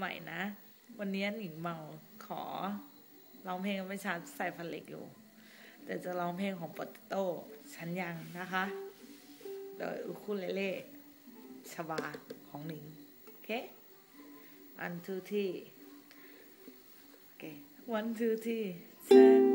ใหม่นะ วันนี้หนิงเมาขอร้องเพลงไม่ชัดใส่ฟันเหล็กอยู่ แต่จะร้องเพลงของปอตโต้ฉันยังนะคะโดยอุคุเลเล่ชบาของหนิง โอเค อันทูที่ โอเค วันทูที่ฉัน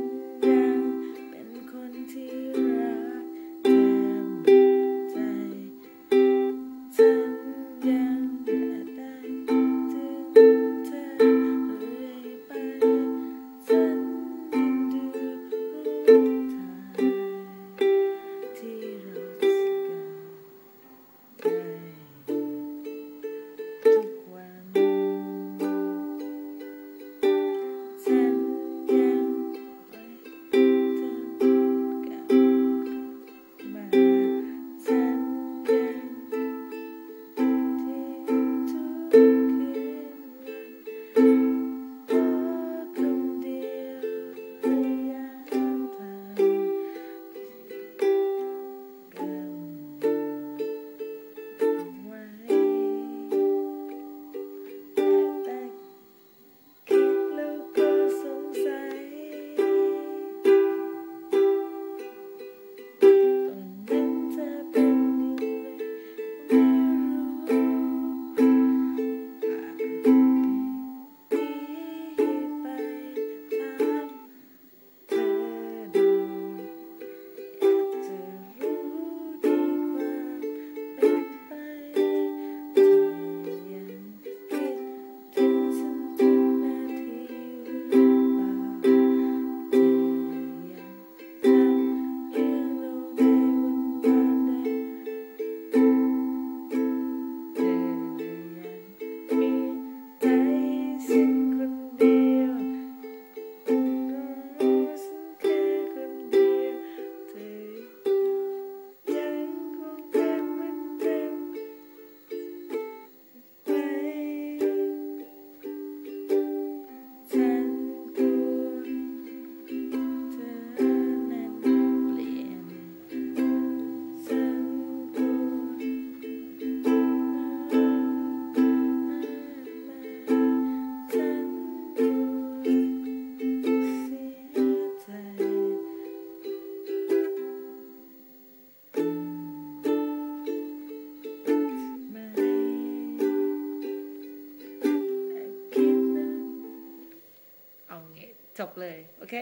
จบเลย โอเค